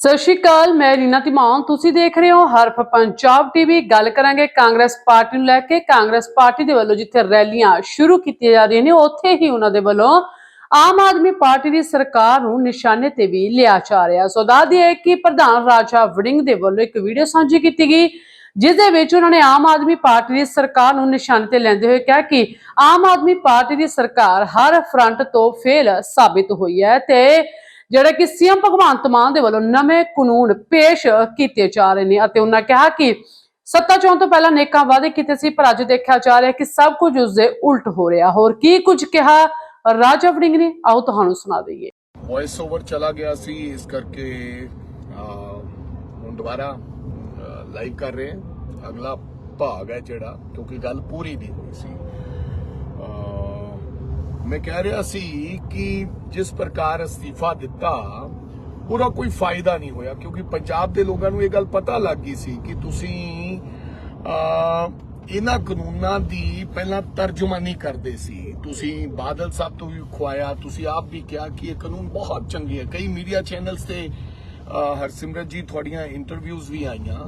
ਸਤਿ ਸ਼੍ਰੀ ਅਕਾਲ, ਮੈਂ ਰੀਨਾ ਤਿਮਾਨ ਤੁਸੀਂ ਦੇਖ ਰਹੇ ਹੋ ਹਰਫ ਪੰਜਾਬ ਟੀਵੀ। ਗੱਲ ਕਰਾਂਗੇ ਕਾਂਗਰਸ ਪਾਰਟੀ ਨੂੰ ਲੈ ਕੇ। ਕਾਂਗਰਸ ਪਾਰਟੀ ਦੇ ਵੱਲੋਂ ਜਿੱਥੇ ਰੈਲੀਆਂ ਸ਼ੁਰੂ ਕੀਤੀਆਂ ਜਾ ਰਹੀਆਂ ਨੇ, ਉੱਥੇ ਹੀ ਉਹਨਾਂ ਦੇ ਵੱਲੋਂ ਆਮ ਆਦਮੀ ਪਾਰਟੀ ਦੀ ਸਰਕਾਰ ਨੂੰ ਨਿਸ਼ਾਨੇ ਤੇ ਵੀ ਲਿਆ ਜਾ ਰਿਹਾ। ਸੋ ਦੱਸਦੀ ਹੈ ਕਿ ਪ੍ਰਧਾਨ ਰਾਜਾ ਵੜਿੰਗ ਦੇ ਵੱਲੋਂ ਇੱਕ ਵੀਡੀਓ ਸਾਂਝੀ ਕੀਤੀ ਗਈ, ਜਿਸ ਦੇ ਵਿੱਚ ਉਹਨਾਂ ਨੇ ਆਮ ਆਦਮੀ ਪਾਰਟੀ ਦੀ ਸਰਕਾਰ ਨੂੰ ਨਿਸ਼ਾਨੇ ਤੇ ਲੈਂਦੇ ਹੋਏ ਕਿਹਾ ਕਿ ਆਮ ਆਦਮੀ ਪਾਰਟੀ ਦੀ ਸਰਕਾਰ ਹਰ ਫਰੰਟ ਤੋਂ ਫੇਲ ਸਾਬਿਤ ਹੋਈ ਹੈ ਤੇ ਜਿਹੜਾ ਕਿ ਸੀਐਮ ਭਗਵੰਤ ਮਾਨ ਦੇ ਵੱਲੋਂ ਨਵੇਂ ਕਾਨੂੰਨ ਪੇਸ਼ ਕੀਤੇ ਜਾ ਰਹੇ ਨੇ ਅਤੇ ਉਹਨਾਂ ਕਿਹਾ ਕਿ ਸੱਤਾ ਚੋਣ ਤੋਂ ਪਹਿਲਾਂ ਨੇਕਾਂ ਵਾਅਦੇ ਕੀਤੇ ਸੀ, ਪਰ ਅੱਜ ਦੇਖਿਆ ਜਾ ਰਿਹਾ ਕਿ ਸਭ ਕੁਝ ਉਸ ਦੇ ਉਲਟ ਹੋ ਰਿਹਾ। ਹੋਰ ਕੀ ਕੁਝ ਕਿਹਾ ਰਾਜਾ ਵੜਿੰਗ ਨੇ? ਆਓ ਤੁਹਾਨੂੰ ਸੁਣਾ ਦਈਏ। ਵੌਇਸ ਓਵਰ ਚਲਾ ਗਿਆ ਸੀ, ਇਸ ਕਰਕੇ ਹੁਣ ਦੁਬਾਰਾ ਲਾਈਵ ਕਰ ਰਹੇ ਹਾਂ। ਅਗਲਾ ਭਾਗ ਹੈ ਜਿਹੜਾ, ਕਿਉਂਕਿ ਗੱਲ ਪੂਰੀ ਨਹੀਂ ਹੋਈ ਸੀ। ਮੈਂ ਕਹਿ ਰਿਹਾ ਸੀ ਕਿ ਜਿਸ ਪ੍ਰਕਾਰ ਅਸਤੀਫਾ ਦਿੱਤਾ, ਉਹਦਾ ਕੋਈ ਫਾਇਦਾ ਨਹੀਂ ਹੋਇਆ, ਕਿਉਂਕਿ ਪੰਜਾਬ ਦੇ ਲੋਕਾਂ ਨੂੰ ਇਹ ਗੱਲ ਪਤਾ ਲੱਗ ਗਈ ਸੀ ਕਿ ਤੁਸੀਂ ਇਹਨਾਂ ਕਾਨੂੰਨਾਂ ਦੀ ਪਹਿਲਾਂ ਤਰਜਮਾਨੀ ਕਰਦੇ ਸੀ। ਤੁਸੀਂ ਬਾਦਲ ਸਾਹਿਬ ਤੋਂ ਵੀ ਖਵਾਇਆ ਤੁਸੀਂ ਆਪ ਵੀ ਕਿਹਾ ਕਿ ਇਹ ਕਾਨੂੰਨ ਬਹੁਤ ਚੰਗੇ ਹੈ ਕਈ ਮੀਡੀਆ ਚੈਨਲਸ ਤੇ ਹਰਸਿਮਰਤ ਜੀ, ਤੁਹਾਡੀਆਂ ਇੰਟਰਵਿਊਜ਼ ਵੀ ਆਈਆਂ।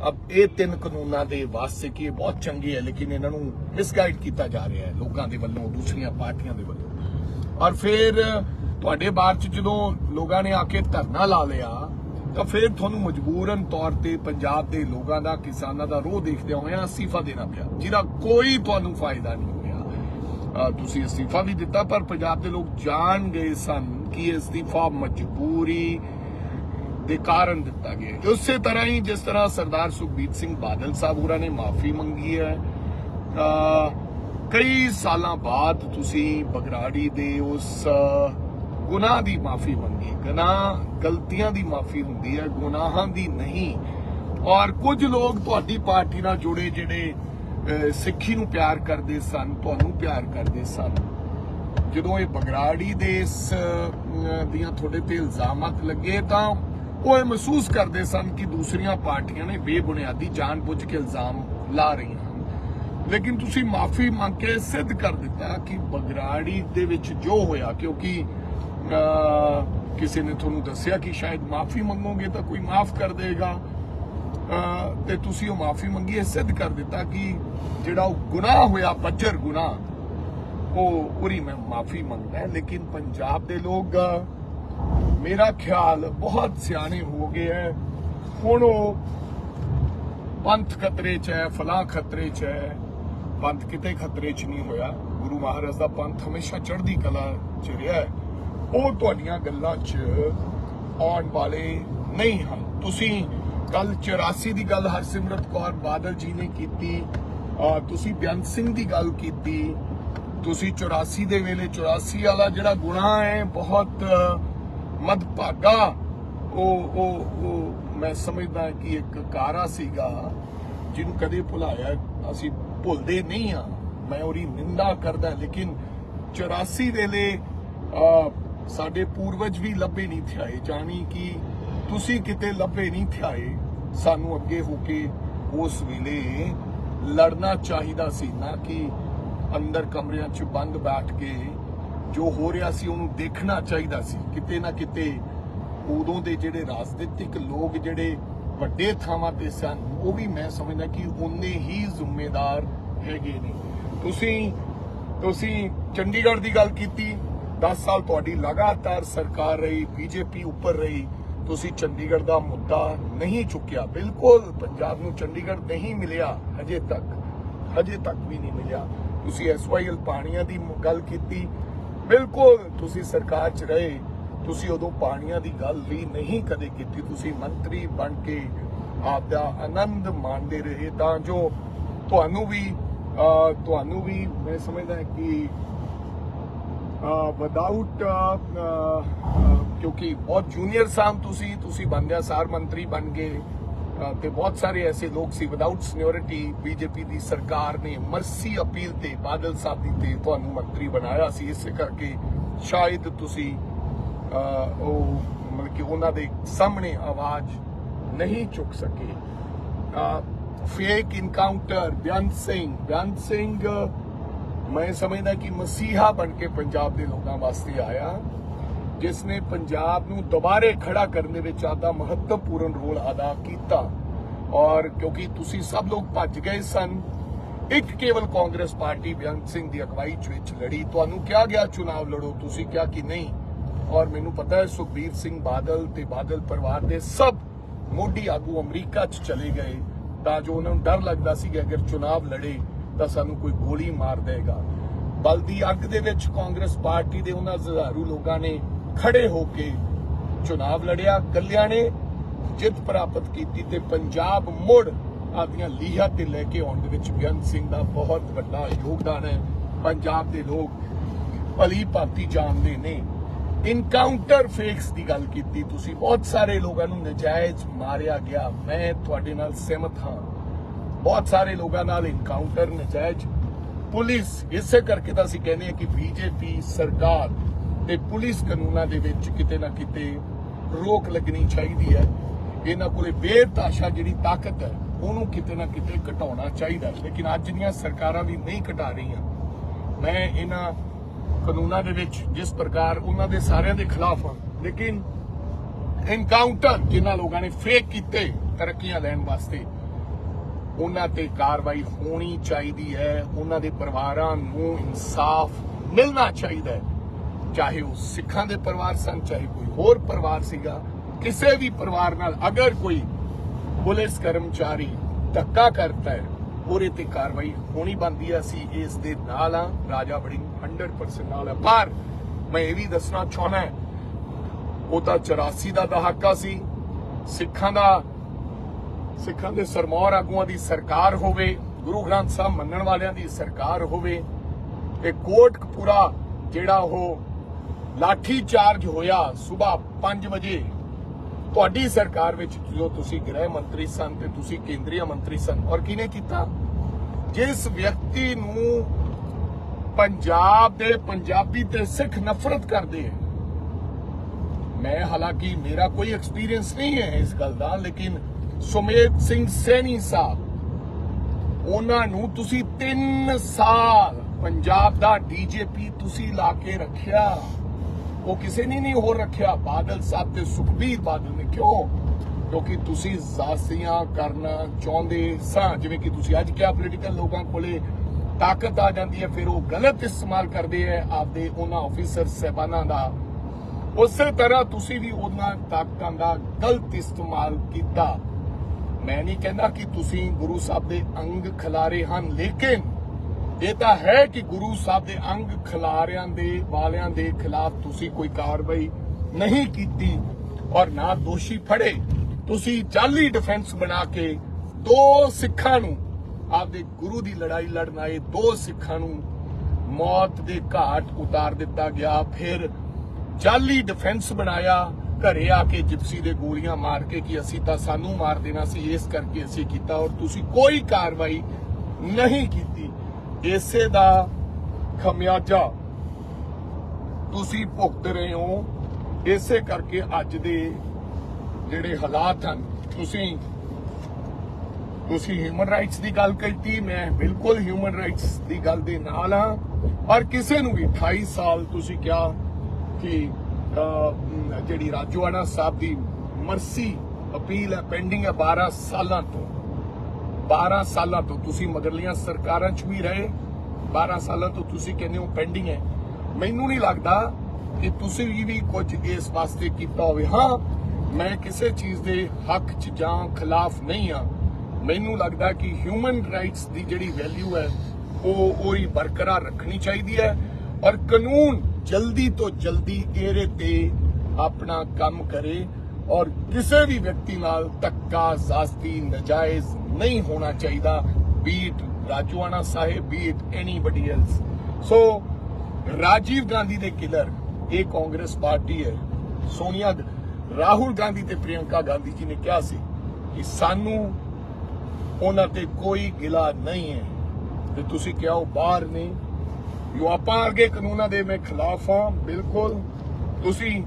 ਅਬ ਇਹ ਤਿੰਨ ਕਾਨੂੰਨਾਂ ਦੇ ਵਾਸਤੇ ਕਿ ਇਹ ਬਹੁਤ ਚੰਗੇ ਹੈ ਲੇਕਿਨ ਇਹਨਾਂ ਨੂੰ ਮਿਸਗਾਈਡ ਕੀਤਾ ਜਾ ਰਿਹਾ ਹੈ ਲੋਕਾਂ ਦੇ ਵੱਲੋਂ ਦੂਸਰੀਆਂ ਪਾਰਟੀਆਂ ਦੇ ਵੱਲੋਂ ਔਰ ਫਿਰ ਤੁਹਾਡੇ ਬਾਅਦ ਚ ਜਦੋਂ ਲੋਕਾਂ ਨੇ ਆ ਕੇ ਧਰਨਾ ਲਾ ਲਿਆ ਤਾਂ ਫਿਰ ਤੁਹਾਨੂੰ ਮਜਬੂਰਨ ਤੌਰ ਤੇ ਪੰਜਾਬ ਦੇ ਲੋਕਾਂ ਦਾ ਕਿਸਾਨਾਂ ਦਾ ਰੋਹ ਦੇਖਦੇ ਹੋਇਆ ਅਸਤੀਫਾ ਦੇਣਾ ਪਿਆ ਜਿਹਦਾ ਕੋਈ ਤੁਹਾਨੂੰ ਫਾਇਦਾ ਨਹੀਂ ਹੋਇਆ ਅਹ ਤੁਸੀਂ ਅਸਤੀਫਾ ਵੀ ਦਿੱਤਾ ਪਰ ਪੰਜਾਬ ਦੇ ਲੋਕ ਜਾਣ ਗਏ ਸਨ ਕਿ ਅਸਤੀਫਾ ਮਜਬੂਰੀ ਦੇ ਕਾਰਨ ਦਿੱਤਾ ਗਿਆ ਹੈ। ਉਸੇ ਤਰ੍ਹਾਂ ਹੀ ਜਿਸ ਤਰ੍ਹਾਂ ਸਰਦਾਰ ਸੁਖਬੀਰ ਸਿੰਘ ਬਾਦਲ ਸਾਹਿਬ ਹੋਰਾਂ ਨੇ ਮਾਫੀ ਮੰਗੀ ਹੈ ਕਈ ਸਾਲਾਂ ਬਾਅਦ ਤੁਸੀਂ ਬਗਰਾੜੀ ਦੇ ਉਸ ਗੁਨਾਹ ਦੀ ਮਾਫੀ ਮੰਗੀ। ਗੁਨਾਹ ਗਲਤੀਆਂ ਦੀ ਮਾਫੀ ਹੁੰਦੀ ਹੈ, ਗੁਨਾਹਾਂ ਦੀ ਨਹੀਂ। ਔਰ ਕੁਝ ਲੋਕ ਤੁਹਾਡੀ ਪਾਰਟੀ ਨਾਲ ਜੁੜੇ ਜਿਹੜੇ ਸਿੱਖੀ ਨੂੰ ਪਿਆਰ ਕਰਦੇ ਸਨ, ਤੁਹਾਨੂੰ ਪਿਆਰ ਕਰਦੇ ਸਨ। ਜਦੋਂ ਇਹ ਬਗਰਾੜੀ ਦੇ ਇਸ ਦੀਆਂ ਤੁਹਾਡੇ ਤੇ ਇਲਜ਼ਾਮਾਤ ਲੱਗੇ ਤਾਂ ਉਹ ਇਹ ਮਹਿਸੂਸ ਕਰਦੇ ਸਨ ਕਿ ਦੂਸਰੀਆਂ ਪਾਰਟੀਆਂ ਨੇ ਬੇਬੁਨਿਆਦੀ ਜਾਣਬੁੱਝ ਕੇ ਇਲਜ਼ਾਮ ਲਾ ਰਹੀਆਂ ਲੇਕਿਨ ਤੁਸੀਂ ਮਾਫੀ ਮੰਗ ਕੇ ਸਿੱਧ ਕਰ ਦਿੱਤਾ ਕਿ ਬਗਰਾੜੀ ਦੇ ਵਿੱਚ ਜੋ ਹੋਇਆ, ਕਿਉਂਕਿ ਕਿਸੇ ਨੇ ਤੁਹਾਨੂੰ ਦੱਸਿਆ ਕਿ ਸ਼ਾਇਦ ਮਾਫੀ ਮੰਗੋਗੇ ਤਾਂ ਕੋਈ ਮਾਫ ਕਰ ਦੇਗਾ। ਤੇ ਤੁਸੀਂ ਉਹ ਮਾਫੀ ਮੰਗੀ ਇਹ ਸਿੱਧ ਕਰ ਦਿੱਤਾ ਕਿ ਜਿਹੜਾ ਉਹ ਗੁਨਾਹ ਹੋਇਆ ਬੱਜਰ ਗੁਨਾਹ, ਉਹ ਉਰੀ ਮੈਂ ਮਾਫੀ ਮੰਗਦਾ। ਲੇਕਿਨ ਪੰਜਾਬ ਦੇ ਲੋਕ ਮੇਰਾ ਖਿਆਲ ਬਹੁਤ ਸਿਆਣੇ ਹੋ ਗਏ ਹੈ ਹੁਣ ਉਹ ਪੰਥ ਖਤਰੇ 'ਚ ਹੈ ਫਲਾਂ ਖਤਰੇ 'ਚ ਹੈ ਪੰਥ ਕਿਤੇ ਖਤਰੇ 'ਚ ਨਹੀਂ ਹੋਇਆ। ਗੁਰੂ ਮਹਾਰਾਜ ਦਾ ਪੰਥ ਹਮੇਸ਼ਾ ਚੜ੍ਹਦੀ ਕਲਾ 'ਚ ਰਿਹਾ ਹੈ ਉਹ ਤੁਹਾਡੀਆਂ ਗੱਲਾਂ 'ਚ ਆਉਣ ਵਾਲੇ ਨਹੀਂ ਹਨ। ਤੁਸੀਂ ਕੱਲ 84 ਦੀ ਗੱਲ ਹਰਸਿਮਰਤ ਕੌਰ ਬਾਦਲ ਜੀ ਨੇ ਕੀਤੀ ਤੁਸੀਂ ਬੇਅੰਤ ਸਿੰਘ ਦੀ ਗੱਲ ਕੀਤੀ, ਤੁਸੀਂ 84 ਦੇ ਵੇਲੇ 84 ਵਾਲਾ ਜਿਹੜਾ ਗੁਨਾਹ ਹੈ ਬਹੁਤ ਮਦਭਾਗਾ। ਉਹ ਉਹ ਉਹ ਮੈਂ ਸਮਝਦਾ ਕਿ ਇੱਕ ਕਾਰਾ ਸੀਗਾ ਜਿਹਨੂੰ ਕਦੇ ਭੁਲਾਇਆ ਅਸੀਂ ਭੁੱਲਦੇ ਨਹੀਂ ਆ ਮੈਂ ਉਹਦੀ ਨਿੰਦਾ ਕਰਦਾ ਲੇਕਿਨ 84 ਵੇਲੇ ਅਹ, ਸਾਡੇ ਪੂਰਵਜ ਵੀ ਲੱਭੇ ਨਹੀਂ ਥਿਆਏ। ਜਾਣੀ ਕਿ ਤੁਸੀਂ ਕਿਤੇ ਲੱਭੇ ਨਹੀਂ ਥਿਆਏ ਸਾਨੂੰ ਅੱਗੇ ਹੋ ਕੇ ਉਸ ਵੇਲੇ ਲੜਨਾ ਚਾਹੀਦਾ ਸੀ ਨਾ ਕਿ ਅੰਦਰ ਕਮਰਿਆਂ 'ਚ ਬੰਦ ਬੈਠ ਕੇ ਜੋ ਹੋ ਰਿਹਾ ਸੀ, ਉਹਨੂੰ ਦੇਖਣਾ ਚਾਹੀਦਾ ਸੀ। ਕਿਤੇ ਨਾ ਕਿਤੇ ਉਦੋਂ ਦੇ ਜਿਹੜੇ ਰਾਜਨੀਤਿਕ ਲੋਕ ਜਿਹੜੇ ਵੱਡੇ ਥਾਵਾਂ ਤੇ ਸਨ, ਉਹ ਵੀ ਮੈਂ ਸਮਝਦਾ ਕਿ ਉਨੇ ਹੀ ਜ਼ਿੰਮੇਦਾਰ ਹੈਗੇ ਨੇ। ਤੁਸੀਂ ਤੁਸੀਂ ਚੰਡੀਗੜ੍ਹ ਦੀ ਗੱਲ ਕੀਤੀ 10 ਸਾਲ ਤੁਹਾਡੀ ਲਗਾਤਾਰ ਸਰਕਾਰ ਰਹੀ, ਬੀਜੇਪੀ ਉੱਪਰ ਰਹੀ, ਤੁਸੀਂ ਚੰਡੀਗੜ੍ਹ ਦਾ ਮੁੱਦਾ ਨਹੀਂ ਚੁੱਕਿਆ। ਬਿਲਕੁਲ ਪੰਜਾਬ ਨੂੰ ਚੰਡੀਗੜ੍ਹ ਨਹੀਂ ਮਿਲਿਆ, ਹਜੇ ਤੱਕ। ਹਜੇ ਤੱਕ ਵੀ ਨਹੀਂ ਮਿਲਿਆ। ਤੁਸੀਂ ਐਸਵਾਈਐਲ ਪਾਣੀਆਂ ਦੀ ਗੱਲ ਕੀਤੀ ਬਿਲਕੁਲ, ਤੁਸੀਂ ਸਰਕਾਰ 'ਚ ਰਹੇ, ਤੁਸੀਂ ਉਦੋਂ ਪਾਣੀਆਂ ਦੀ ਗੱਲ ਵੀ ਨਹੀਂ ਕਦੇ ਕੀਤੀ, ਤੁਸੀਂ ਮੰਤਰੀ ਬਣ ਕੇ ਆਪ ਦਾ ਆਨੰਦ ਮਾਣਦੇ ਰਹੇ, ਤਾਂ ਜੋ ਤੁਹਾਨੂੰ ਵੀ ਤੁਹਾਨੂੰ ਵੀ ਮੈਂ ਸਮਝਦਾ ਕਿ ਵਿਦਆਊਟ ਕਿਉਂਕਿ ਬਹੁਤ ਜੂਨੀਅਰ ਸਾਮ ਤੁਸੀਂ ਤੁਸੀਂ ਬੰਦਿਆ ਸਾਰ ਮੰਤਰੀ ਬਣ ਗਏ। ਤੇ ਬਹੁਤ ਸਾਰੇ ਐਸੇ ਲੋਕ ਸੀ ਵਿਦਆਊਟ ਸੀਨੀਅਰਿਟੀ ਬੀਜੇਪੀ ਦੀ ਸਰਕਾਰ ਨੇ ਮਰਸੀ ਅਪੀਲ ਤੇ ਬਾਦਲ ਸਾਹਿਬ ਦੀ ਤੇ ਤੁਹਾਨੂੰ ਮੰਤਰੀ ਬਣਾਇਆ ਸੀ। ਇਸੇ ਕਰਕੇ ਸ਼ਾਇਦ ਤੁਸੀਂ ਉਹ ਮਤਲਬ ਕਿ ਉਹਨਾਂ ਦੇ ਸਾਹਮਣੇ ਆਵਾਜ਼ ਨਹੀਂ ਚੁੱਕ ਸਕੇ। ਫੇਕ ਇਨਕਾਊਂਟਰ ਬਿਆਨ ਸਿੰਘ ਬਿਆਨ ਸਿੰਘ ਮੈਂ ਸਮਝਦਾ ਕਿ ਮਸੀਹਾ ਬਣ ਕੇ ਪੰਜਾਬ ਦੇ ਲੋਕਾਂ ਵਾਸਤੇ ਆਇਆ। ਜਿਸ ਨੇ ਪੰਜਾਬ ਨੂੰ ਦੁਬਾਰੇ ਖੜਾ ਕਰਨ ਦੇ ਵਿੱਚ ਆਦਾ ਮਹੱਤਵਪੂਰਨ ਰੋਲ ਅਦਾ ਕੀਤਾ। ਔਰ ਕਿਉਂਕਿ ਤੁਸੀਂ ਸਭ ਲੋਕ ਭੱਜ ਗਏ ਸਨ, ਇੱਕ ਕੇਵਲ ਕਾਂਗਰਸ ਪਾਰਟੀ ਬੇਅੰਤ ਸਿੰਘ ਦੀ ਅਗਵਾਈ ਵਿੱਚ ਲੜੀ। ਤੁਹਾਨੂੰ ਕਿਹਾ ਗਿਆ, ਚੁਣਾਵ ਲੜੋ। ਤੁਸੀਂ ਕਿਹਾ ਕਿ ਨਹੀਂ। ਔਰ ਮੈਨੂੰ ਪਤਾ ਹੈ, ਸੁਖਬੀਰ ਸਿੰਘ ਬਾਦਲ ਤੇ ਬਾਦਲ ਪਰਿਵਾਰ ਦੇ ਸਭ ਮੋਢੀ ਆਗੂ ਅਮਰੀਕਾ ਚ ਚਲੇ ਗਏ। ਤਾਂ ਜੋ ਉਹਨਾਂ ਨੂੰ ਡਰ ਲੱਗਦਾ ਸੀ ਕਿ ਅਗਰ ਚੁਣਾਵ ਲੜੇ, ਤਾਂ ਸਾਨੂੰ ਕੋਈ ਗੋਲੀ ਮਾਰ ਦੇਗਾ ਬਲਦੀ ਅੱਗ ਦੇ ਵਿੱਚ ਕਾਂਗਰਸ ਪਾਰਟੀ ਦੇ ਉਹਨਾਂ ਹਜ਼ਾਰੂ ਲੋਕਾਂ ਨੇ ਖੜੇ ਹੋ ਕੇ ਚੁਣਾਵ ਲੜਿਆ ਕੱਲਿਆਂ ਨੇ ਜਿੱਤ ਪ੍ਰਾਪਤ ਕੀਤੀ ਤੇ ਪੰਜਾਬ ਮੁੜ ਆਪਦੀਆਂ ਲੀਹਾਂ ਤੇ ਲੈ ਕੇ ਆਉਣ ਦੇ ਵਿੱਚ ਬੇਅੰਤ ਸਿੰਘ ਦਾ ਬਹੁਤ ਵੱਡਾ ਯੋਗਦਾਨ ਹੈ। ਪੰਜਾਬ ਦੇ ਲੋਕ ਭਲੀ ਭਾਂਤੀ ਜਾਣਦੇ ਨੇ। ਇਨਕਾਊਂਟਰ ਫੇਕਸ ਦੀ ਗੱਲ ਕੀਤੀ, ਤੁਸੀਂ ਬਹੁਤ ਸਾਰੇ ਲੋਕਾਂ ਨੂੰ ਨਜਾਇਜ਼ ਮਾਰਿਆ ਗਿਆ। ਮੈਂ ਤੁਹਾਡੇ ਨਾਲ ਸਹਿਮਤ ਹਾਂ। ਬਹੁਤ ਸਾਰੇ ਲੋਕਾਂ ਨਾਲ ਇਨਕਾਊਂਟਰ ਨਜਾਇਜ਼। ਪੁਲਿਸ ਇਸੇ ਕਰਕੇ ਤਾਂ ਅਸੀਂ ਕਹਿੰਦੇ ਹਾਂ ਕਿ ਬੀਜੇਪੀ ਸਰਕਾਰ ਤੇ ਪੁਲਿਸ ਕਾਨੂੰਨਾਂ ਦੇ ਵਿੱਚ ਕਿਤੇ ਨਾ ਕਿਤੇ ਰੋਕ ਲੱਗਣੀ ਚਾਹੀਦੀ ਹੈ। ਇਹਨਾਂ ਕੋਲੇ ਬੇਤਾਸ਼ਾ ਜਿਹੜੀ ਤਾਕਤ ਹੈ, ਉਹਨੂੰ ਕਿਤੇ ਨਾ ਕਿਤੇ ਘਟਾਉਣਾ ਚਾਹੀਦਾ ਲੇਕਿਨ ਅੱਜ ਦੀਆਂ ਸਰਕਾਰਾਂ ਵੀ ਨਹੀਂ ਘਟਾ ਰਹੀਆਂ। ਮੈਂ ਇਹਨਾਂ ਕਾਨੂੰਨਾਂ ਦੇ ਵਿੱਚ ਜਿਸ ਪ੍ਰਕਾਰ ਉਹਨਾਂ ਦੇ ਸਾਰਿਆਂ ਦੇ ਖਿਲਾਫ ਹਾਂ, ਲੇਕਿਨ ਇਨਕਾਊਂਟਰ ਜਿਨ੍ਹਾਂ ਲੋਕਾਂ ਨੇ ਫੇਕ ਕੀਤੇ ਤਰੱਕੀਆਂ ਲੈਣ ਵਾਸਤੇ, ਉਹਨਾਂ ਤੇ ਕਾਰਵਾਈ ਹੋਣੀ ਚਾਹੀਦੀ ਹੈ। ਉਹਨਾਂ ਦੇ ਪਰਿਵਾਰਾਂ ਨੂੰ ਇਨਸਾਫ ਮਿਲਣਾ ਚਾਹੀਦਾ ਹੈ। ਚਾਹੇ ਉਹ ਸਿੱਖਾਂ ਦੇ ਪਰਿਵਾਰ ਸਨ, ਚਾਹੇ ਕੋਈ ਹੋਰ ਪਰਿਵਾਰ ਸੀਗਾ, ਕਿਸੇ ਵੀ ਪਰਿਵਾਰ ਨਾਲ ਅਗਰ ਕੋਈ ਪੁਲਿਸ ਕਰਮਚਾਰੀ ਧੱਕਾ ਕਰਦਾ ਹੈ, ਉਹਦੇ ਤੇ ਕਾਰਵਾਈ ਹੋਣੀ ਬੰਦੀ ਹੈ ਅਸੀਂ ਇਸ ਦੇ ਨਾਲ ਆ, ਰਾਜਾ ਬੜੀ 100% ਨਾਲ ਹੈ ਪਰ ਮੈਂ ਇਹ ਵੀ ਦੱਸਣਾ ਚਾਹਣਾ ਉਹ ਤਾਂ 84 ਦਾ ਦਹਾਕਾ ਸੀ, ਸਿੱਖਾਂ ਦਾ, ਸਿੱਖਾਂ ਦੇ ਸਰਮੌਰ ਆਗੂਆਂ ਦੀ ਸਰਕਾਰ ਹੋਵੇ, ਗੁਰੂ ਗ੍ਰੰਥ ਸਾਹਿਬ ਮੰਨਣ ਵਾਲਿਆਂ ਦੀ ਸਰਕਾਰ ਹੋਵੇ, ਤੇ ਕੋਟ ਕੋਟਕਪੂਰਾ ਜਿਹੜਾ ਉਹ ਲਾਠੀ ਚਾਰਜ ਹੋਇਆ ਸਵੇਰ 5 ਵਜੇ। ਤੁਹਾਡੀ ਸਰਕਾਰ ਵਿੱਚ ਜੋ ਤੁਸੀਂ ਗ੍ਰਹਿ ਮੰਤਰੀ ਸਨ ਤੇ ਤੁਸੀਂ ਕੇਂਦਰੀ ਮੰਤਰੀ ਸਨ, ਔਰ ਕਿਹਨੇ ਕੀਤਾ? ਜਿਸ ਵਿਅਕਤੀ ਨੂੰ ਪੰਜਾਬ ਦੇ ਪੰਜਾਬੀ ਤੇ ਸਿੱਖ ਨਫ਼ਰਤ ਕਰਦੇ ਹੈ। ਮੈਂ ਹਾਲਾਂਕਿ ਮੇਰਾ ਕੋਈ ਐਕਸਪੀਰੀਅੰਸ ਨਹੀਂ ਹੈ ਇਸ ਗੱਲ ਦਾ, ਲੇਕਿਨ ਸੁਮੇਤ ਸਿੰਘ ਸੈਣੀ ਸਾਹਿਬ, ਉਹਨਾਂ ਨੂੰ ਤੁਸੀਂ 3 ਸਾਲ ਪੰਜਾਬ ਦਾ ਡੀਜੀਪੀ ਤੁਸੀਂ ਲਾ ਕੇ ਰੱਖਿਆ। ਉਹ ਕਿਸੇ ਨੇ ਨਹੀਂ ਹੋਰ ਰੱਖਿਆ। ਬਾਦਲ ਸਾਹਿਬ ਤੇ ਸੁਖਬੀਰ ਬਾਦਲ ਨੇ ਕਿਉਂ? ਕਿਉਂਕਿ ਤੁਸੀਂ ਜ਼ਾਸੀਆਂ ਕਰਨਾ ਚਾਹੁੰਦੇ ਸਾਂ। ਜਿਵੇਂ ਕਿ ਤੁਸੀਂ ਅੱਜ ਕਿਹਾ ਪੋਲੀਟੀਕਲ ਲੋਕਾਂ ਕੋਲੇ ਤਾਕਤ ਆ ਜਾਂਦੀ ਹੈ, ਫਿਰ ਉਹ ਗਲਤ ਇਸਤੇਮਾਲ ਕਰਦੇ ਹੈ ਆਪਦੇ ਉਹਨਾਂ ਆਫੀਸਰ ਸਹਿਬਾਨਾਂ ਦਾ। ਉਸੇ ਤਰ੍ਹਾਂ ਤੁਸੀਂ ਵੀ ਉਹਨਾਂ ਤਾਕਤਾਂ ਦਾ ਗਲਤ ਇਸਤੇਮਾਲ ਕੀਤਾ। ਮੈਂ ਨਹੀਂ ਕਹਿੰਦਾ ਕਿ ਤੁਸੀਂ ਗੁਰੂ ਸਾਹਿਬ ਦੇ ਅੰਗ ਖਿਲਾਰੇ ਹਨ, ਲੇਕਿਨ ਇਹ ਤਾਂ ਹੈ ਕਿ ਗੁਰੂ ਸਾਹਿਬ ਦੇ ਅੰਗ ਖਿਲਾਰਿਆਂ ਦੇ ਵਾਲਿਆਂ ਦੇ ਖਿਲਾਫ ਤੁਸੀਂ ਕੋਈ ਕਾਰਵਾਈ ਨਹੀਂ ਕੀਤੀ ਔਰ ਨਾ ਦੋਸ਼ੀ ਫੜੇ। ਤੁਸੀਂ ਜਾਲੀ ਡਿਫੈਂਸ ਬਣਾ ਕੇ ਦੋ ਸਿੱਖਾਂ ਨੂੰ, ਆਪਦੇ ਗੁਰੂ ਦੀ ਲੜਾਈ ਲੜਨ ਆਏ ਦੋ ਸਿੱਖਾਂ ਨੂੰ ਮੌਤ ਦੇ ਘਾਟ ਉਤਾਰ ਦਿੱਤਾ ਗਿਆ। ਫਿਰ ਜਾਲੀ ਡਿਫੈਂਸ ਬਣਾਇਆ, ਘਰੇ ਆ ਕੇ ਜਿਪਸੀ ਦੇ ਗੋਲੀਆਂ ਮਾਰ ਕੇ ਕਿ ਅਸੀਂ ਤਾਂ ਸਾਨੂੰ ਮਾਰ ਦੇਣਾ ਸੀ, ਇਸ ਕਰਕੇ ਅਸੀਂ ਕੀਤਾ ਔਰ ਤੁਸੀਂ ਕੋਈ ਕਾਰਵਾਈ ਨਹੀਂ ਕੀਤੀ। ਇਸੇ ਦਾ ਖਮਿਆਜਾ ਤੁਸੀਂ ਭੁਗਤ ਰਹੇ ਹੋ। ਇਸੇ ਕਰਕੇ ਅੱਜ ਦੇ ਜਿਹੜੇ ਹਾਲਾਤ ਹਨ, ਤੁਸੀਂ ਤੁਸੀਂ ਹਿਊਮਨ ਰਾਈਟਸ ਦੀ ਗੱਲ ਕੀਤੀ ਮੈਂ ਬਿਲਕੁਲ ਹਿਊਮਨ ਰਾਈਟਸ ਦੀ ਗੱਲ ਦੇ ਨਾਲ ਹਾਂ। ਔਰ ਕਿਸੇ ਨੂੰ ਵੀ 28 ਸਾਲ ਤੁਸੀਂ ਕਿਹਾ ਕਿ ਜਿਹੜੀ ਰਾਜੋਆਣਾ ਸਾਹਿਬ ਦੀ ਮਰਸੀ ਅਪੀਲ ਹੈ ਪੈਂਡਿੰਗ ਹੈ 12 ਸਾਲਾਂ ਤੋਂ। 12 ਸਾਲਾਂ ਤੋਂ ਤੁਸੀਂ ਮਗਰਲੀਆਂ ਸਰਕਾਰਾਂ 'ਚ ਵੀ ਰਹੇ 12 ਸਾਲਾਂ ਤੋਂ ਤੁਸੀਂ ਕਹਿੰਦੇ ਹੋ ਪੈਂਡਿੰਗ ਹੈ। ਮੈਨੂੰ ਨਹੀਂ ਲੱਗਦਾ ਕਿ ਤੁਸੀਂ ਵੀ ਕੁਝ ਇਸ ਵਾਸਤੇ ਕੀਤਾ ਹੋਵੇ। ਹਾਂ, ਮੈਂ ਕਿਸੇ ਚੀਜ਼ ਦੇ ਹੱਕ 'ਚ ਜਾਂ ਖਿਲਾਫ ਨਹੀਂ ਆ ਮੈਨੂੰ ਲੱਗਦਾ ਕਿ ਹਿਊਮਨ ਰਾਈਟਸ ਦੀ ਜਿਹੜੀ ਵੈਲਿਊ ਹੈ, ਉਹ ਉਹੀ ਬਰਕਰਾਰ ਰੱਖਣੀ ਚਾਹੀਦੀ ਹੈ ਔਰ ਕਾਨੂੰਨ ਜਲਦੀ ਤੋਂ ਜਲਦੀ ਇਹਦੇ ਤੇ ਆਪਣਾ ਕੰਮ ਕਰੇ ਔਰ ਕਿਸੇ ਵੀ ਵਿਅਕਤੀ ਨਾਲ ਧੱਕਾ ਜ਼ਾਸਤੀ ਨਜਾਇਜ਼ ਨਹੀਂ ਹੋਣਾ ਚਾਹੀਦਾ। But Rajoana Sahib but anybody else so Rajiv Gandhi ਦੇ ਕਿਲਰ ਇਹ ਕਾਂਗਰਸ ਪਾਰਟੀ ਹੈ। ਸੋਨੀਆ ਰਾਹੁਲ ਗਾਂਧੀ ਤੇ ਪ੍ਰਿਯੰਕਾ ਗਾਂਧੀ ਜੀ ਨੇ ਕਿਹਾ ਸੀ ਕਿ ਸਾਨੂੰ ਉਹਨਾਂ ਤੇ ਕੋਈ ਗਿਲਾ ਨਹੀਂ ਹੈ। ਤੇ ਤੁਸੀਂ ਕਿਹਾ ਉਹ ਬਾਹਰ ਨੇ? ਜੋ ਆਪਾਂ ਅੱਗੇ ਕਾਨੂੰਨਾਂ ਦੇ ਮੈਂ ਖਿਲਾਫ ਹਾਂ, ਬਿਲਕੁਲ। ਤੁਸੀਂ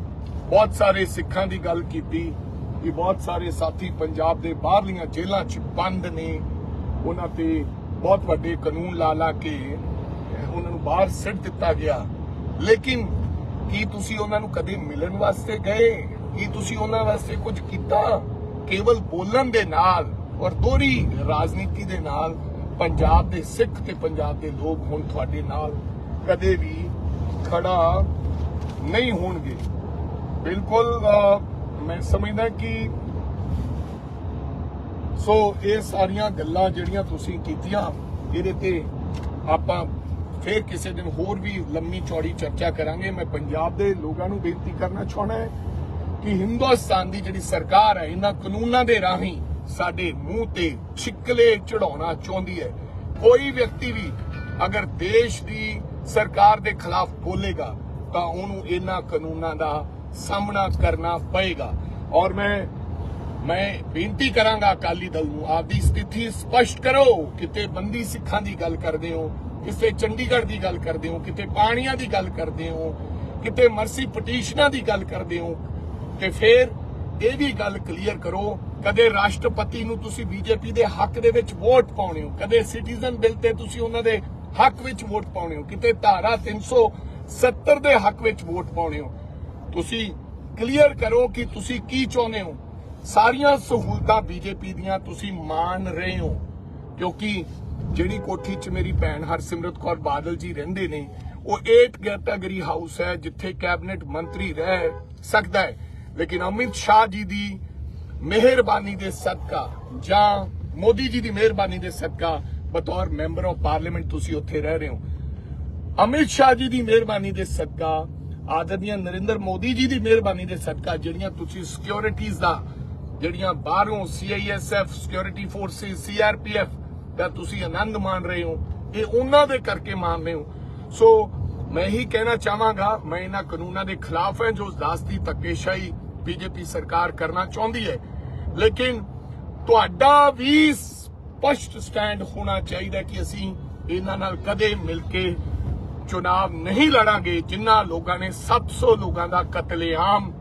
ਬਹੁਤ ਸਾਰੇ ਸਿੱਖਾਂ ਦੀ ਗੱਲ ਕੀਤੀ। ਕਿ ਬਹੁਤ ਸਾਰੇ ਸਾਥੀ ਪੰਜਾਬ ਦੇ ਬਾਹਰਲੀਆਂ ਜੇਲ੍ਹਾਂ 'ਚ ਬੰਦ ਨੇ। ਉਹਨਾਂ ਤੇ ਬਹੁਤ ਵੱਡੇ ਕਾਨੂੰਨ ਲਾ ਲਾ ਕੇ ਉਹਨਾਂ ਨੂੰ ਬਾਹਰ ਸਿੱਟ ਦਿੱਤਾ ਗਿਆ। ਲੇਕਿਨ ਕੀ ਤੁਸੀਂ ਉਹਨਾਂ ਨੂੰ ਕਦੇ ਮਿਲਣ ਵਾਸਤੇ ਗਏ? ਕੀ ਤੁਸੀਂ ਉਹਨਾਂ ਵਾਸਤੇ ਕੁਝ ਕੀਤਾ? ਕੇਵਲ ਬੋਲਣ ਦੇ ਨਾਲ ਔਰ ਦੋਰੀ ਰਾਜਨੀਤੀ ਦੇ ਨਾਲ ਪੰਜਾਬ ਦੇ ਸਿੱਖ ਤੇ ਪੰਜਾਬ ਦੇ ਲੋਕ ਹੁਣ ਤੁਹਾਡੇ ਨਾਲ ਕਦੇ ਵੀ ਖੜਾ ਨਹੀਂ ਹੋਣਗੇ। ਬਿਲਕੁਲ ਮੈਂ ਸਮਝਦਾ ਕਿ ਸੋ ਇਹ ਸਾਰੀਆਂ ਗੱਲਾਂ ਜਿਹੜੀਆਂ ਤੁਸੀਂ ਕੀਤੀਆਂ, ਇਹਦੇ ਤੇ ਆਪਾਂ ਫੇਰ ਕਿਸੇ ਦਿਨ ਹੋਰ ਵੀ ਲੰਮੀ ਚੌੜੀ ਚਰਚਾ ਕਰਾਂਗੇ। ਮੈਂ ਪੰਜਾਬ ਦੇ ਲੋਕਾਂ ਨੂੰ ਬੇਨਤੀ ਕਰਨਾ ਚਾਹਣਾ ਹੈ ਕਿ ਹਿੰਦੁਸਤਾਨ ਦੀ ਜਿਹੜੀ ਸਰਕਾਰ ਹੈ, ਇਹਨਾਂ ਕਾਨੂੰਨਾਂ ਦੇ ਰਾਹੀਂ ਸਾਡੇ ਮੂੰਹ ਤੇ ਛਿੱਕਲੇ ਚੜਾਉਣਾ ਚਾਹੁੰਦੀ ਹੈ। ਕੋਈ ਵਿਅਕਤੀ ਵੀ ਅਗਰ ਦੇਸ਼ ਦੀ ਸਰਕਾਰ ਦੇ ਖਿਲਾਫ ਬੋਲੇਗਾ, ਤਾਂ ਉਹਨੂੰ ਇਹਨਾਂ ਕਾਨੂੰਨਾਂ ਦਾ ਸਾਹਮਣਾ ਕਰਨਾ ਪਏਗਾ। ਔਰ ਮੈਂ ਮੈਂ ਬੇਨਤੀ ਕਰਾਂਗਾ ਅਕਾਲੀ ਦਲ ਨੂੰ, ਆਪਦੀ ਸਥਿਤੀ ਸਪਸ਼ਟ ਕਰੋ। ਕਿਤੇ ਬੰਦੀ ਸਿੱਖਾਂ ਦੀ ਗੱਲ ਕਰਦੇ ਹੋ ਕਿਸੇ ਚੰਡੀਗੜ੍ਹ ਦੀ ਗੱਲ ਕਰਦੇ ਹੋ, ਕਿਤੇ ਪਾਣੀਆਂ ਦੀ ਗੱਲ ਕਰਦੇ ਹੋ, ਕਿਤੇ ਮਰਸੀ ਪਟੀਸ਼ਨਾਂ ਦੀ ਗੱਲ ਕਰਦੇ ਹੋ, ਤੇ ਫਿਰ ਇਹ ਵੀ ਗੱਲ ਕਲੀਅਰ ਕਰੋ, ਕਦੇ ਰਾਸ਼ਟਰਪਤੀ ਨੂੰ ਤੁਸੀਂ ਬੀਜੇਪੀ ਦੇ ਹੱਕ ਦੇ ਵਿੱਚ ਵੋਟ ਪਾਉਣੇ ਹੋ, ਕਦੇ ਸਿਟੀਜ਼ਨ ਬਿੱਲ ਤੇ ਤੁਸੀਂ ਉਹਨਾਂ ਦੇ ਹੱਕ ਵਿੱਚ ਵੋਟ ਪਾਉਣੇ ਹੋ, ਕਿਤੇ ਧਾਰਾ 370 ਦੇ ਹੱਕ ਵਿੱਚ ਵੋਟ ਪਾਉਣੇ ਹੋ। ਤੁਸੀਂ ਕਲੀਅਰ ਕਰੋ ਕਿ ਤੁਸੀਂ ਕੀ ਚਾਹੁੰਦੇ ਹੋ। ਸਾਰੀਆਂ ਸਹੂਲਤਾਂ ਬੀਜੇਪੀ ਦੀਆਂ ਤੁਸੀਂ ਮਾਣ ਰਹੇ ਹੋ। ਕਿਉਂਕਿ ਜਿਹੜੀ ਕੋਠੀ 'ਚ ਮੇਰੀ ਭੈਣ ਹਰਸਿਮਰਤ ਕੌਰ ਬਾਦਲ ਜੀ ਰਹਿੰਦੇ ਨੇ, ਉਹ 8 ਕੈਟਾਗਰੀ ਹਾਊਸ ਹੈ, ਜਿੱਥੇ ਕੈਬਨਿਟ ਮੰਤਰੀ ਰਹਿ ਸਕਦਾ ਹੈ। ਲੇਕਿਨ ਅਮਿਤ ਸ਼ਾਹ ਜੀ ਦੀ ਮਿਹਰਬਾਨੀ ਦੇ ਸਦਕਾ ਜਾਂ ਮੋਦੀ ਜੀ ਦੀ ਮਿਹਰਬਾਨੀ ਦੇ ਸਦਕਾ ਬਤੌਰ ਮੈਂਬਰ ਆਫ ਪਾਰਲੀਮੈਂਟ ਤੁਸੀਂ ਉੱਥੇ ਰਹਿ ਰਹੇ ਹੋ। ਅਮਿਤ ਸ਼ਾਹ ਜੀ ਦੀ ਮਿਹਰਬਾਨੀ ਦੇ ਸਦਕਾ ਆਦਰਨੀय ਨਰਿੰਦਰ ਮੋਦੀ ਜੀ ਦੀ ਮਿਹਰਬਾਨੀ ਦੇ ਸਦਕਾ ਜਿਹੜੀਆਂ ਤੁਸੀਂ ਸਿਕਿਉਰਿਟੀਜ਼ ਦਾ, ਜਿਹੜੀਆਂ ਬਾਹਰੋਂ ਸੀਆਈਐਸਐਫ ਸਿਕਿਉਰਿਟੀ ਫੋਰਸਿਸ ਸੀਆਰਪੀਐਫ ਦਾ ਤੁਸੀਂ ਆਨੰਦ ਮਾਣ ਰਹੇ ਹੋ, ਇਹ ਉਹਨਾਂ ਦੇ ਕਰਕੇ ਮਾਣ ਰਹੇ ਹੋ। ਸੋ ਮੈਂ ਹੀ ਕਹਿਣਾ ਚਾਹਾਂਗਾ, ਮੈਂ ਇਹਨਾਂ ਕਾਨੂੰਨਾਂ ਦੇ ਖਿਲਾਫ ਹਾਂ ਜੋ ਜ਼ਾਸਤੀ ਧੱਕੇਸ਼ਾਹੀ ਬੀਜੇਪੀ ਸਰਕਾਰ ਕਰਨਾ ਚਾਹੁੰਦੀ ਹੈ। ਲੇਕਿਨ ਤੁਹਾਡਾ ਵੀ ਸਪਸ਼ਟ ਸਟੈਂਡ ਹੋਣਾ ਚਾਹੀਦਾ ਕਿ ਅਸੀਂ ਇਹਨਾਂ ਨਾਲ ਕਦੇ ਮਿਲ ਕੇ ਚੁਣਾਵ ਨਹੀਂ ਲੜਾਂਗੇ ਜਿਨ੍ਹਾਂ ਲੋਕਾਂ ਨੇ 700 ਲੋਕਾਂ ਦਾ ਕਤਲੇਆਮ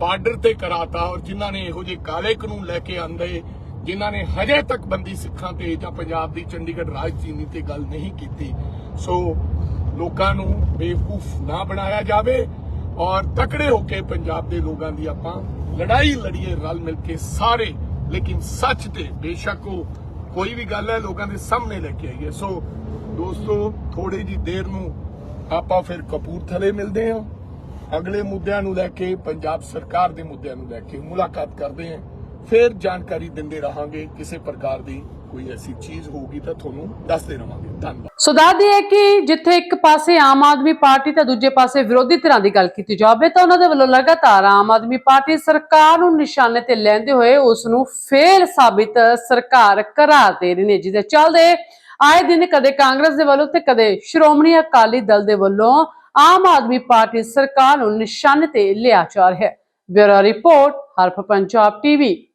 ਬਾਰਡਰ ਤੇ ਕਰਾਤਾ ਔਰ ਜਿਨ੍ਹਾਂ ਨੇ ਇਹੋ ਜਿਹੇ ਕਾਲੇ ਕਾਨੂੰਨ ਲੈ ਕੇ ਆਂਦੇ, ਜਿਨ੍ਹਾਂ ਨੇ ਹਜੇ ਤੱਕ ਬੰਦੀ ਸਿੱਖਾਂ ਤੇ ਜਾਂ ਪੰਜਾਬ ਦੀ ਚੰਡੀਗੜ੍ਹ ਰਾਜਧਾਨੀ ਤੇ ਗੱਲ ਨਹੀਂ ਕੀਤੀ। ਸੋ ਲੋਕਾਂ ਨੂੰ ਬੇਵਕੂਫ ਨਾ ਬਣਾਇਆ ਜਾਵੇ ਔਰ ਤਕੜੇ ਹੋ ਕੇ ਪੰਜਾਬ ਦੇ ਲੋਕਾਂ ਦੀ ਆਪਾਂ ਲੜਾਈ ਲੜੀਏ, ਰਲ ਮਿਲ ਕੇ ਸਾਰੇ, ਲੇਕਿਨ ਸੱਚ ਤੇ ਬੇਸ਼ੱਕ ਕੋਈ ਵੀ ਗੱਲ ਹੈ, ਲੋਕਾਂ ਦੇ ਸਾਹਮਣੇ ਲੈ ਕੇ ਆਈਏ। ਸੋ ਦੋਸਤੋ ਥੋੜੀ ਜੀ ਦੇਰ ਨੂੰ ਆਪਾਂ ਫਿਰ ਕਪੂਰਥਲੇ ਮਿਲਦੇ ਹਾਂ। ਅਗਲੇ ਮੁੱਦਿਆਂ ਨੂੰ ਲੈ ਕੇ, ਪੰਜਾਬ ਸਰਕਾਰ ਦੇ ਮੁੱਦਿਆਂ ਨੂੰ ਲੈ ਕੇ ਮੁਲਾਕਾਤ ਕਰਦੇ ਹਾਂ। ਫਿਰ ਜਾਣਕਾਰੀ ਦਿੰਦੇ ਰਹਾਂਗੇ, ਕਿਸੇ ਪ੍ਰਕਾਰ ਦੀ ਕੋਈ ਐਸੀ ਚੀਜ਼ ਹੋਊਗੀ ਤਾਂ ਤੁਹਾਨੂੰ ਦੱਸਦੇ ਰਹਾਂਗੇ। ਧੰਨਵਾਦ। ਸੋ ਦੱਸਦੀ ਹੈ ਕਿ ਜਿੱਥੇ ਇੱਕ ਪਾਸੇ ਆਮ ਆਦਮੀ ਪਾਰਟੀ ਤੇ ਦੂਜੇ ਪਾਸੇ ਵਿਰੋਧੀ ਧਿਰਾਂ ਦੀ ਗੱਲ ਕੀਤੀ ਜਾਵੇ ਤਾਂ ਉਹਨਾਂ ਦੇ ਵੱਲੋਂ ਲਗਾਤਾਰ ਆਮ ਆਦਮੀ ਪਾਰਟੀ ਸਰਕਾਰ ਨੂੰ ਨਿਸ਼ਾਨੇ ਤੇ ਲੈਂਦੇ ਹੋਏ ਉਸ ਨੂੰ ਫੇਲ ਸਾਬਿਤ ਸਰਕਾਰ ਕਰਾ ਦੇ ਰਹੀ ਨੇ, ਜਿਹਦੇ ਚੱਲਦੇ ਆਏ ਦਿਨ ਕਦੇ ਕਾਂਗਰਸ ਦੇ ਵੱਲੋਂ ਤੇ ਕਦੇ ਸ਼੍ਰੋਮਣੀ ਅਕਾਲੀ ਦਲ ਦੇ ਵੱਲੋਂ ਆਮ ਆਦਮੀ ਪਾਰਟੀ ਸਰਕਾਰ ਨੂੰ ਨਿਸ਼ਾਨੇ ਤੇ ਲਿਆ ਜਾ ਰਿਹਾ ਹੈ। ਬਿਊਰੋ ਰਿਪੋਰਟ, ਹਰਫ ਪੰਜਾਬ ਟੀਵੀ।